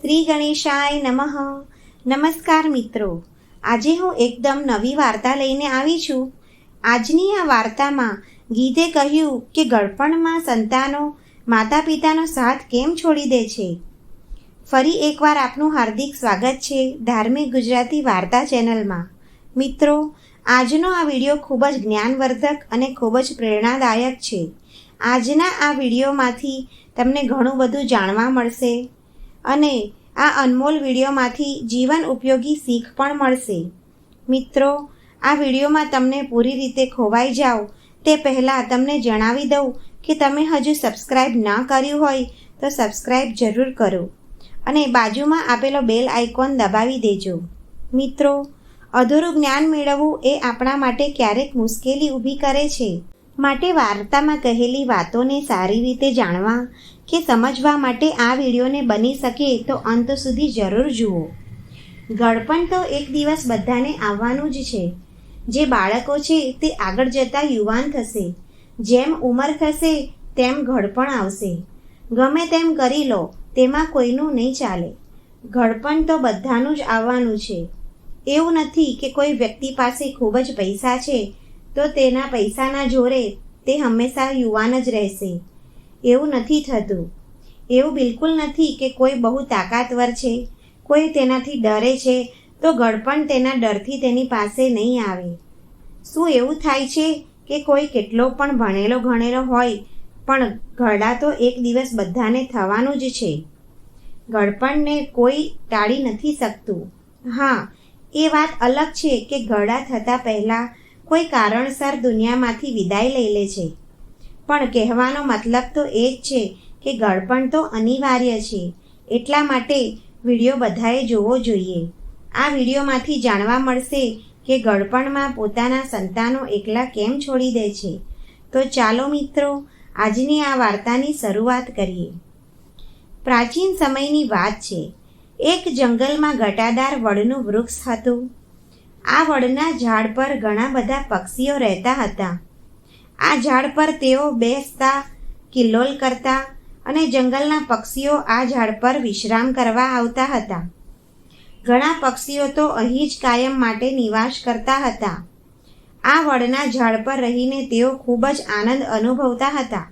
શ્રી ગણેશાય નમઃ. નમસ્કાર મિત્રો. આજે હું એકદમ નવી વાર્તા લઈને આવી છું. આજની આ વાર્તામાં ગીતે કહ્યું કે ગળપણમાં સંતાનો માતા પિતાનો સાથ કેમ છોડી દે છે? ફરી એકવાર આપનું હાર્દિક સ્વાગત છે ધાર્મિક ગુજરાતી વાર્તા ચેનલમાં. મિત્રો, આજનો આ વીડિયો ખૂબ જ જ્ઞાનવર્ધક અને ખૂબ જ પ્રેરણાદાયક છે. આજના આ વિડીયોમાંથી તમને ઘણું બધું જાણવા મળશે. અને આ અનમોલ વિડીયોમાંથી જીવન ઉપયોગી શીખ પણ મળશે. મિત્રો, આ વિડીયોમાં તમને પૂરી રીતે ખોવાઈ જાઓ. તે પહેલાં તમને જણાવી દઉં કે તમે હજુ સબસ્ક્રાઈબ ના કર્યું હોય તો સબસ્ક્રાઈબ જરૂર કરો અને બાજુમાં આપેલો બેલ આઇકોન દબાવી દેજો. મિત્રો, અધૂરું જ્ઞાન મેળવવું એ આપણા માટે ક્યારેક મુશ્કેલી ઊભી કરે છે. માટે વાર્તામાં કહેલી વાતોને સારી રીતે જાણવા કે સમજવા માટે આ વિડીયોને બની શકે તો અંત સુધી જરૂર જુઓ. ગળપણ તો એક દિવસ બધાને આવવાનું જ છે. જે બાળકો છે તે આગળ જતા યુવાન થશે. જેમ ઉંમર થશે તેમ ઘડપણ આવશે. ગમે તેમ કરી લો, તેમાં કોઈનું નહીં ચાલે. ઘડપણ તો બધાનું જ આવવાનું છે. એવું નથી કે કોઈ વ્યક્તિ પાસે ખૂબ જ પૈસા છે તો તેના પૈસાના જોરે તે હંમેશા યુવાન જ રહેશે. એવું નથી થતું. એવું બિલકુલ નથી કે કોઈ બહુ તાકાતવર છે, કોઈ તેનાથી ડરે છે, તો ગળપણ તેના ડરથી તેની પાસે નહીં આવે. શું એવું થાય છે કે કોઈ કેટલો પણ ભણેલો ગણેલો હોય, પણ ઘરડા તો એક દિવસ બધાને થવાનું જ છે? ગળપણને કોઈ ટાળી નથી શકતું. હા, એ વાત અલગ છે કે ઘરડા થતાં પહેલાં કોઈ કારણસર દુનિયામાંથી વિદાય લઈ લે છે. પણ કહેવાનો મતલબ તો એ જ છે કે ગળપણ તો અનિવાર્ય છે. એટલા માટે વીડિયો બધાએ જોવો જોઈએ. આ વિડીયોમાંથી જાણવા મળશે કે ગળપણમાં પોતાના સંતાનો એકલા કેમ છોડી દે છે. તો ચાલો મિત્રો, આજની આ વાર્તાની શરૂઆત કરીએ. પ્રાચીન સમયની વાત છે. એક જંગલમાં ઘટાદાર વડનું વૃક્ષ હતું. આ વડના ઝાડ પર ઘણા બધા પક્ષીઓ રહેતા હતા. આ ઝાડ પર તેઓ બેસતા કિલ્લોલ કરતા અને જંગલના પક્ષીઓ આ ઝાડ પર વિશ્રામ કરવા આવતા હતા. ઘણા પક્ષીઓ તો અહીં જ કાયમ માટે નિવાસ કરતા હતા. આ વડના ઝાડ પર રહીને તેઓ ખૂબ જ આનંદ અનુભવતા હતા.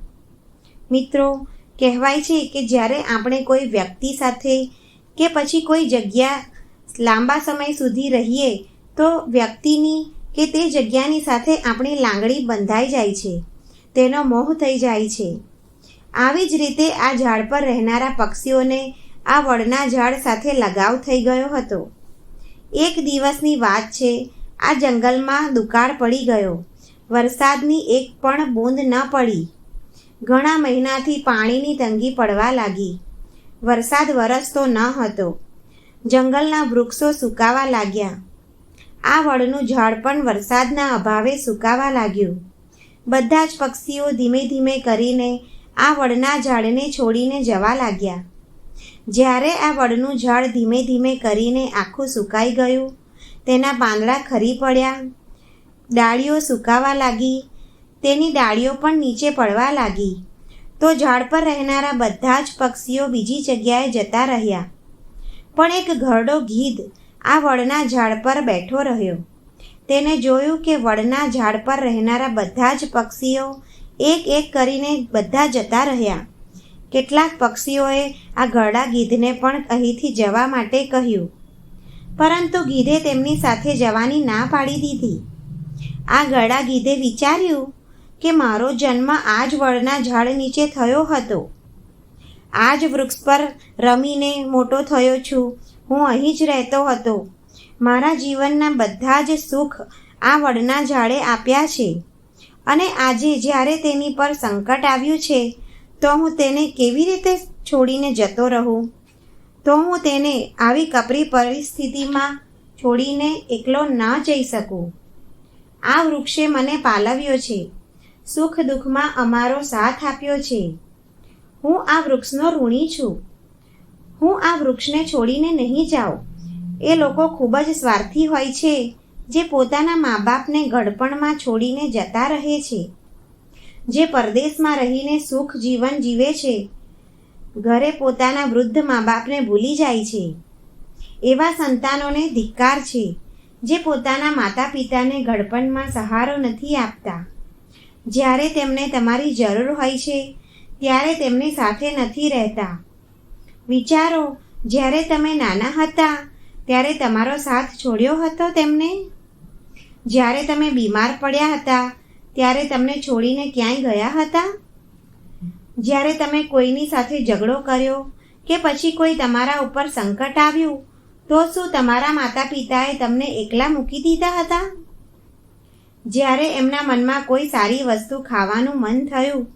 મિત્રો, કહેવાય છે કે જ્યારે આપણે કોઈ વ્યક્તિ સાથે કે પછી કોઈ જગ્યા લાંબા સમય સુધી રહીએ તો વ્યક્તિની કે તે જગ્યાની સાથે આપણી લાંગણી બંધાઈ જાય છે, તેનો મોહ થઈ જાય છે. આવી જ રીતે આ ઝાડ પર રહેનારા પક્ષીઓને આ વડના ઝાડ સાથે લગાવ થઈ ગયો હતો. એક દિવસની વાત છે, આ જંગલમાં દુકાળ પડી ગયો. વરસાદની એક પણ બૂંદ ન પડી. ઘણા મહિનાથી પાણીની તંગી પડવા લાગી. વરસાદ વરસતો ન હતો. જંગલના વૃક્ષો સુકાવા લાગ્યા. આ વડનું ઝાડ પણ વરસાદના અભાવે સુકાવા લાગ્યું. બધા જ પક્ષીઓ ધીમે ધીમે કરીને આ વડના ઝાડને છોડીને જવા લાગ્યા. જ્યારે આ વડનું ઝાડ ધીમે ધીમે કરીને આખું સુકાઈ ગયું, તેના પાંદડા ખરી પડ્યા. ડાળીઓ સુકાવા લાગી, તેની ડાળીઓ પણ નીચે પડવા લાગી. તો ઝાડ પર રહેનારા બધા જ પક્ષીઓ બીજી જગ્યાએ જતા રહ્યા. પણ એક ઘરડો ગીધ આ વડના ઝાડ પર બેઠો રહ્યો. તેને જોયું કે વડના ઝાડ પર રહેનારા બધા જ પક્ષીઓ એક એક કરીને બધા જતા રહ્યા. કેટલાક પક્ષીઓએ આ ઘરડા ગીધને પણ અહીંથી જવા માટે કહ્યું. પરંતુ ગીધે તેમની સાથે જવાની ના પાડી દીધી. આ ગળા ગીધે વિચાર્યું કે મારો જન્મ આ જ વડના ઝાડ નીચે થયો હતો. આ જ વૃક્ષ પર રમીને મોટો થયો છું. હું અહીં જ રહેતો હતો. મારા જીવનના બધા જ સુખ આ વડના ઝાડે આપ્યા છે. અને આજે જ્યારે તેની પર સંકટ આવ્યું છે, તો હું તેને કેવી રીતે છોડીને જતો રહું? તો હું તેને આવી કપરી પરિસ્થિતિમાં છોડીને એકલો ન જઈ શકું. આ વૃક્ષે મને પાલવ્યો છે. સુખ દુઃખમાં અમારો સાથ આપ્યો છે. હું આ વૃક્ષનો ઋણી છું. હું આ વૃક્ષને છોડીને નહીં જાઉં. એ લોકો ખૂબ જ સ્વાર્થી હોય છે, જે પોતાના મા બાપને ગડપણમાં છોડીને જતા રહે છે. જે પરદેશમાં રહીને સુખ જીવન જીવે છે, ઘરે પોતાના વૃદ્ધ મા બાપને ભૂલી જાય છે. એવા સંતાનોને ધિક્કાર છે, જે પોતાના માતા પિતાને ગડપણમાં સહારો નથી આપતા. જ્યારે તેમને તમારી જરૂર હોય છે, ત્યારે તેમની સાથે નથી રહેતા. વિચારો, જ્યારે તમે નાના હતા, ત્યારે તમારો સાથ છોડ્યો હતો તેમને? જ્યારે તમે બીમાર પડ્યા હતા, ત્યારે તમને છોડીને ક્યાંય ગયા હતા? જ્યારે તમે કોઈની સાથે ઝઘડો કર્યો કે પછી કોઈ તમારા ઉપર સંકટ આવ્યું, તો શું તમારા માતા પિતાએ તમને એકલા મૂકી દીધા હતા? જ્યારે એમના મનમાં કોઈ સારી વસ્તુ ખાવાનું મન થયું,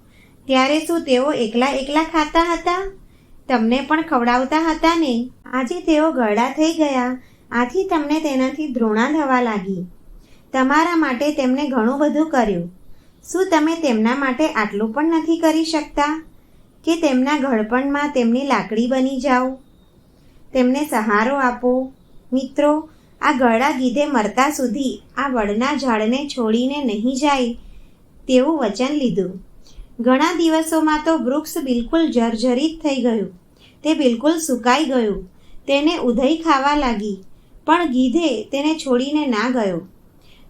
ત્યારે શું તેઓ એકલા એકલા ખાતા હતા? તમને પણ ખવડાવતા હતા ને? આજે તેઓ ગરડા થઈ ગયા. આથી તમને તેનાથી ધૃણા થવા લાગી. તમારા માટે તેમણે ઘણું બધું કર્યું. શું તમે તેમના માટે આટલું પણ નથી કરી શકતા? કે તેમના ઘડપણમાં તેમની લાકડી બની જાઓ? તેમને સહારો આપો. મિત્રો, આ ગળા ગીધે મરતા સુધી આ વડના ઝાડને છોડીને નહીં જાય તેવું વચન લીધું. ઘણા દિવસોમાં તો વૃક્ષ બિલકુલ જર્જરિત થઈ ગયું. તે બિલકુલ સુકાઈ ગયું. તેને ઉધઈ ખાવા લાગી, પણ ગીધે તેને છોડીને ના ગયો.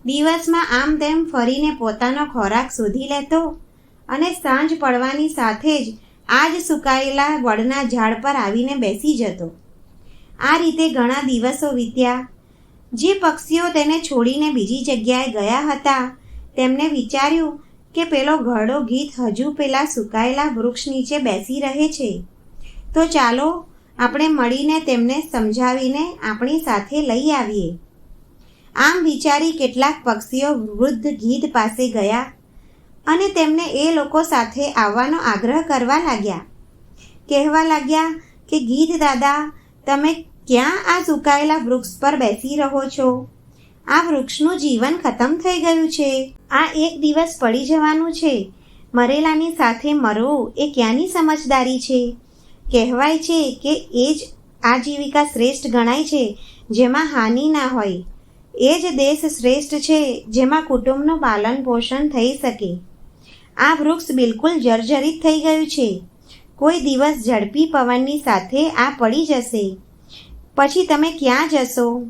દિવસમાં આમ તેમ ફરીને પોતાનો ખોરાક શોધી લેતો અને સાંજ પડવાની સાથે જ આ જ સુકાયેલા વડના ઝાડ પર આવીને બેસી જતો. આ રીતે ઘણા દિવસો વીત્યા. જે પક્ષીઓ તેને છોડીને બીજી જગ્યાએ ગયા હતા, તેમને વિચાર્યું કે પેલો ઘરડો ગીત હજુ પેલા સુકાયેલા વૃક્ષ નીચે બેસી રહે છે? તો ચાલો આપણે મળીને તેમને સમજાવીને આપણી સાથે લઈ આવીએ. આમ વિચારી કેટલાક પક્ષીઓ વૃદ્ધ ગીધ પાસે ગયા અને તેમને એ લોકો સાથે આવવાનો આગ્રહ કરવા લાગ્યા. કહેવા લાગ્યા કે ગીધ દાદા, તમે ક્યાં આ સુકાયેલા વૃક્ષ પર બેસી રહો છો? આ વૃક્ષનું જીવન ખતમ થઈ ગયું છે. આ એક દિવસ પડી જવાનું છે. મરેલાની સાથે મરવું એ ક્યાંની સમજદારી છે? કહેવાય છે કે એ જ આજીવિકા શ્રેષ્ઠ ગણાય છે, જેમાં હાનિ ના હોય. એ જ દેશ શ્રેષ્ઠ છે, જેમાં કુટુંબનું પાલન પોષણ થઈ શકે. આ વૃક્ષ બિલકુલ જર્જરિત થઈ ગયું છે. કોઈ દિવસ ઝડપી પવનની સાથે આ પડી જશે. પછી તમે ક્યાં જશો?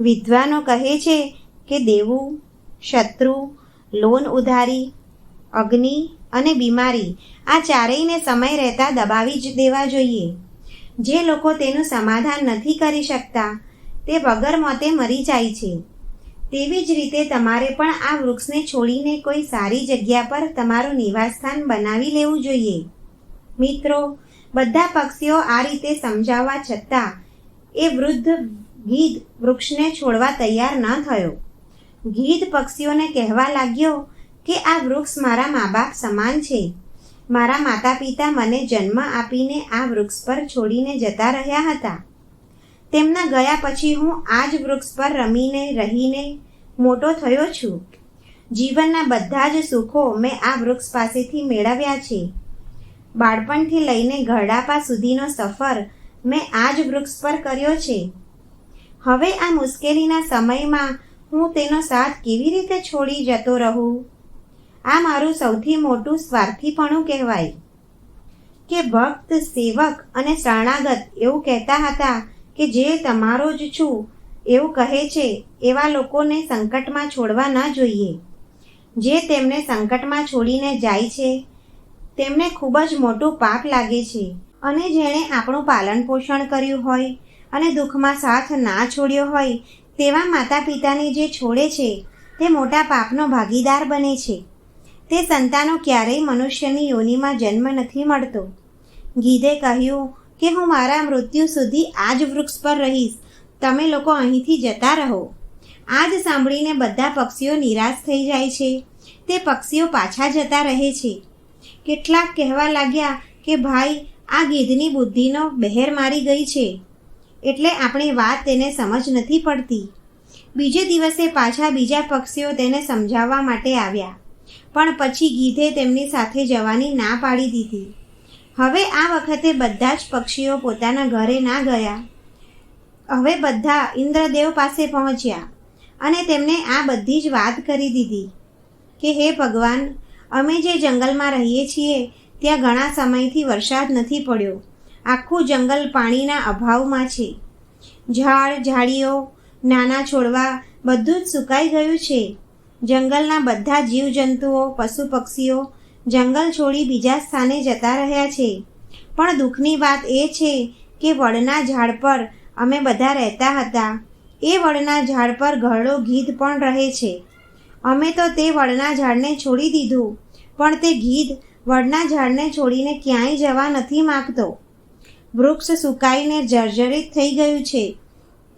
વિદ્વાનો કહે છે કે દેવું, શત્રુ, લોન ઉધારી, અગ્નિ અને બીમારી આ ચારેયને સમય રહેતા દબાવી જ દેવા જોઈએ. જે લોકો તેનું સમાધાન નથી કરી શકતા, તે વગર મોતે મરી જાય છે. તેવી જ રીતે તમારે પણ આ વૃક્ષને છોડીને કોઈ સારી જગ્યા પર તમારું નિવાસસ્થાન બનાવી લેવું જોઈએ. મિત્રો, બધા પક્ષીઓ આ રીતે સમજાવવા છતાં એ વૃદ્ધ ગીધ વૃક્ષને છોડવા તૈયાર ન થયો. ગીધ પક્ષીઓને કહેવા લાગ્યો કે આ વૃક્ષ મારા મા બાપ સમાન છે. મારા માતા પિતા મને જન્મ આપીને આ વૃક્ષ પર છોડીને જતા રહ્યા હતા. તેમના ગયા પછી હું આ જ વૃક્ષ પર રમીને, રહીને મોટો થયો છું. જીવનના બધા જ સુખો મેં આ વૃક્ષ પાસેથી મેળવ્યા છે. બાળપણથી લઈને ઘરડાપા સુધીનો સફર મેં આ જ વૃક્ષ પર કર્યો છે. હવે આ મુશ્કેલીના સમયમાં હું તેનો સાથ કેવી રીતે છોડી જતો રહું? આ મારું સૌથી મોટું સ્વાર્થીપણું કહેવાય. કે ભક્ત, સેવક અને શરણાગત એવું કહેતા હતા કે જે તમારો જ છું, એવું કહે છે એવા લોકોને સંકટમાં છોડવા ન જોઈએ. જે તેમને સંકટમાં છોડીને જાય છે, તેમને ખૂબ જ મોટું પાપ લાગે છે. અને જેણે આપણું પાલન પોષણ કર્યું હોય અને દુઃખમાં સાથ ના છોડ્યો હોય તેવા માતા પિતાને જે છોડે છે, તે મોટા પાપનો ભાગીદાર બને છે. તે સંતાનો ક્યારેય મનુષ્યની યોનિમાં જન્મ નથી મળતો. ગીધે કહ્યું કે, હું મારા મૃત્યુ સુધી આ જ વૃક્ષ પર રહીશ. તમે લોકો અહીંથી જતા રહો. આ જ સાંભળીને બધા પક્ષીઓ નિરાશ થઈ જાય છે. તે પક્ષીઓ પાછા જતા રહે છે. કેટલાક કહેવા લાગ્યા કે, ભાઈ આ ગીધની બુદ્ધિનો બહેર મારી ગઈ છે. એટલે આપણી વાત તેને સમજ નથી પડતી. બીજે દિવસે પાછા બીજા પક્ષીઓ તેને સમજાવવા માટે આવ્યા. પણ પછી ગીધે તેમની સાથે જવાની ના પાડી દીધી. હવે આ વખતે બધા જ પક્ષીઓ પોતાના ઘરે ના ગયા. હવે બધા ઇન્દ્રદેવ પાસે પહોંચ્યા અને તેમને આ બધી જ વાત કરી દીધી કે, હે ભગવાન, અમે જે જંગલમાં રહીએ છીએ ત્યાં ઘણા સમયથી વરસાદ નથી પડ્યો. આખું જંગલ પાણીના અભાવમાં છે. ઝાડ, ઝાડીઓ, નાના છોડવા બધું જ સુકાઈ ગયું છે. જંગલના બધા જીવજંતુઓ પશુ પક્ષીઓ જંગલ છોડી બીજા સ્થાને જતા રહ્યા છે. પણ દુઃખની વાત એ છે કે વડના ઝાડ પર અમે બધા રહેતા હતા. એ વડના ઝાડ પર ઘરડો ગીધ પણ રહે છે. અમે તો તે વડના ઝાડને છોડી દીધું, પણ તે ગીધ વડના ઝાડને છોડીને ક્યાંય જવા નથી માગતો. વૃક્ષ સુકાઈને જર્જરિત થઈ ગયું છે.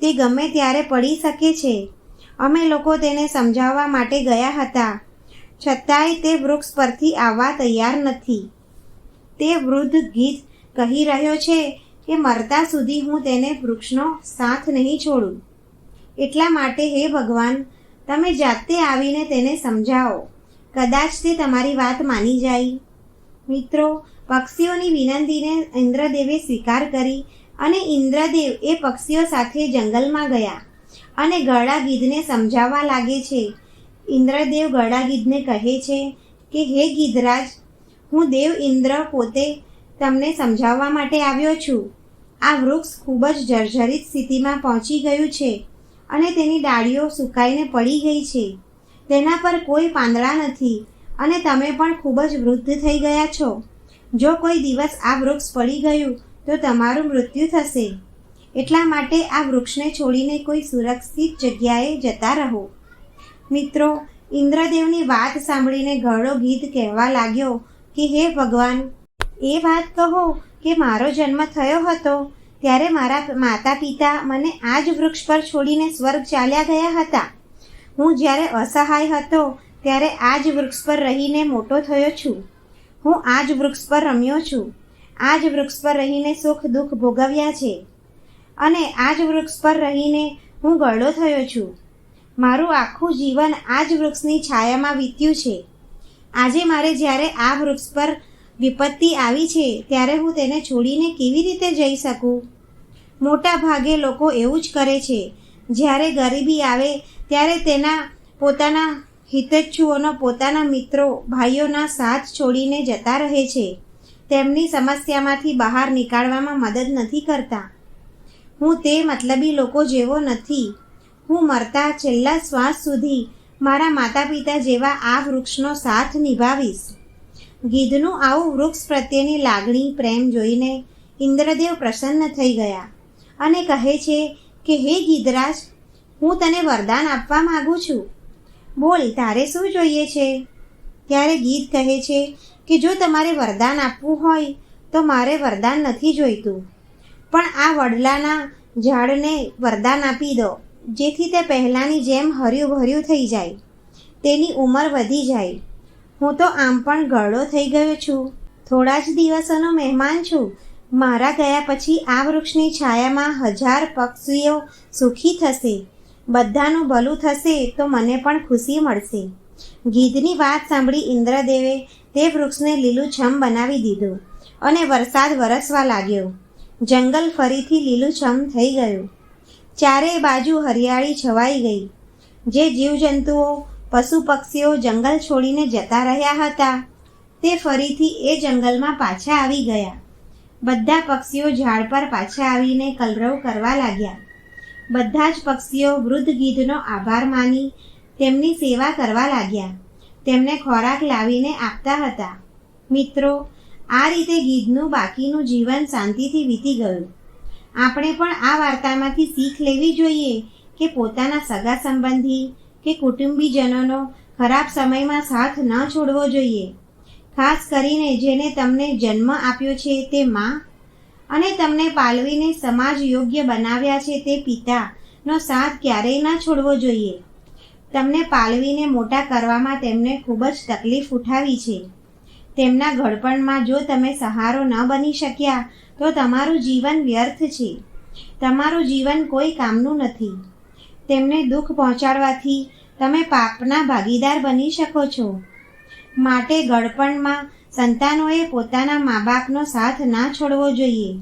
તે ગમે ત્યારે પડી શકે છે. અમે લોકો તેને સમજાવવા માટે ગયા હતા. છતાંય તે વૃક્ષ પરથી આવવા તૈયાર નથી. તે વૃદ્ધ ગીત કહી રહ્યો છે કે મરતા સુધી હું તેને વૃક્ષનો સાથ નહીં છોડું. એટલા માટે હે ભગવાન, તમે જાતે આવીને તેને સમજાવો. કદાચ તે તમારી વાત માની જાય. મિત્રો, પક્ષીઓની વિનંતીને ઇન્દ્રદેવે સ્વીકાર કરી અને ઇન્દ્રદેવ એ પક્ષીઓ સાથે જંગલમાં ગયા અને ગળા ગીધને સમજાવવા લાગે છે. ઇન્દ્રદેવ ગળા ગીધને કહે છે કે, હે ગીધરાજ, હું દેવ ઇન્દ્ર પોતે તમને સમજાવવા માટે આવ્યો છું. આ વૃક્ષ ખૂબ જ જર્જરિત સ્થિતિમાં પહોંચી ગયું છે અને તેની ડાળીઓ સુકાઈને પડી ગઈ છે. તેના પર કોઈ પાંદડા નથી. અને તમે પણ ખૂબ જ વૃદ્ધ થઈ ગયા છો. જો કોઈ દિવસ આ વૃક્ષ પડી ગયું, તો તમારું મૃત્યુ થશે. એટલા માટે આ વૃક્ષને છોડીને કોઈ સુરક્ષિત જગ્યાએ જતા રહો. મિત્રો, ઇન્દ્રદેવની વાત સાંભળીને ઘરડો ગીત કહેવા લાગ્યો કે, હે ભગવાન, એ વાત કહો કે, મારો જન્મ થયો હતો, ત્યારે મારા માતા પિતા મને આ જ વૃક્ષ પર છોડીને સ્વર્ગ ચાલ્યા ગયા હતા. હું જ્યારે અસહાય હતો ત્યારે આ જ વૃક્ષ પર રહીને મોટો થયો છું. હું આ જ વૃક્ષ પર રમ્યો છું. આ જ વૃક્ષ પર રહીને સુખ દુઃખ ભોગવ્યા છે. અને આ જ વૃક્ષ પર રહીને હું ગળો થયો છું. મારું આખું જીવન આ જ વૃક્ષની છાયામાં વીત્યું છે. આજે મારે જ્યારે આ વૃક્ષ પર વિપત્તિ આવી છે, ત્યારે હું તેને છોડીને કેવી રીતે જઈ શકું? મોટા ભાગે લોકો એવું જ કરે છે. જ્યારે ગરીબી આવે, ત્યારે તેના પોતાના હિતચ્છુઓનો પોતાના મિત્રો, ભાઈઓના સાથ છોડીને જતા રહે છે. તેમની સમસ્યામાંથી બહાર નીકાળવામાં મદદ નથી કરતા. હું તે મતલબી લોકો જેવો નથી. હું મરતા છેલ્લા શ્વાસ સુધી મારા માતા પિતા જેવા આ વૃક્ષનો સાથ નિભાવીશ. ગીધનું આવું વૃક્ષ પ્રત્યેની લાગણી, પ્રેમ જોઈને ઇન્દ્રદેવ પ્રસન્ન થઈ ગયા અને કહે છે કે, હે ગીધરાજ, હું તને વરદાન આપવા માગું છું. બોલ, તારે શું જોઈએ છે? ત્યારે ગીત કહે છે કે જો તમારે વરદાન આપવું હોય, તો મારે વરદાન નથી જોઈતું. પણ આ વડલાના ઝાડને વરદાન આપી દો, જેથી તે પહેલાંની જેમ હર્યું ભર્યું થઈ જાય. તેની ઉંમર વધી જાય. હું તો આમ પણ ગરડો થઈ ગયો છું. થોડા જ દિવસોનો મહેમાન છું. મારા ગયા પછી આ વૃક્ષની છાયામાં હજાર પક્ષીઓ સુખી થશે. બધાનું ભલું થશે તો મને પણ ખુશી મળશે. ગીધની વાત સાંભળી ઇન્દ્રદેવે તે વૃક્ષને લીલુંછમ બનાવી દીધું અને વરસાદ વરસવા લાગ્યો. જંગલ ફરીથી લીલુંછમ થઈ ગયું. ચારેય બાજુ હરિયાળી છવાઈ ગઈ. જે જીવજંતુઓ પશુ પક્ષીઓ જંગલ છોડીને જતા રહ્યા હતા, તે ફરીથી એ જંગલમાં પાછા આવી ગયા. બધા પક્ષીઓ ઝાડ પર પાછા આવીને કલરવ કરવા લાગ્યા. બધા જ પક્ષીઓ વૃદ્ધ ગીધનો આભાર માની તેમની સેવા કરવા લાગ્યા. તેમને ખોરાક લાવીને આપતા હતા. મિત્રો, આ રીતે ગીધનું બાકીનું જીવન શાંતિથી વીતી ગયું. આપણે પણ આ વાર્તામાંથી શીખ લેવી જોઈએ કે પોતાના સગા સંબંધી કે કુટુંબીજનોનો ખરાબ સમયમાં સાથ ન છોડવો જોઈએ. ખાસ કરીને જેને તમને જન્મ આપ્યો છે તે માં અને તમને પાલવીને સમાજ યોગ્ય બનાવ્યા છે તે પિતાનો સાથ ક્યારેય ના છોડવો જોઈએ. તમને પાલવીને મોટા કરવામાં તેમને ખૂબ જ તકલીફ ઉઠાવી છે. તેમના ઘડપણમાં જો તમે સહારો ન બની શક્યા, તો તમારું જીવન વ્યર્થ છે. તમારું જીવન કોઈ કામનું નથી. તેમને દુઃખ પહોંચાડવાથી તમે પાપના ભાગીદાર બની શકો છો. માટે ગળપણમાં સંતાનોએ પોતાના મા બાપનો સાથ ના છોડવો જોઈએ.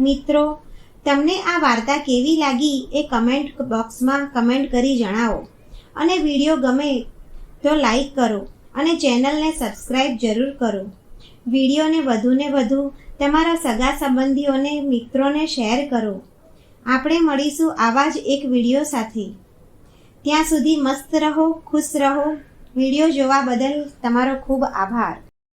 મિત્રો, તમને આ વાર્તા કેવી લાગી એ કમેન્ટ બોક્સમાં કમેન્ટ કરી જણાવો. અને વીડિયો ગમે તો લાઈક કરો અને ચેનલને સબસ્ક્રાઈબ જરૂર કરો. વિડીયોને વધુને વધુ તમારા સગા સંબંધીઓને, મિત્રોને શેર કરો. આપણે મળીશું આવા જ એક વીડિયો સાથે. ત્યાં સુધી મસ્ત રહો, ખુશ રહો. વીડિયો જોવા બદલ તમારો ખૂબ આભાર.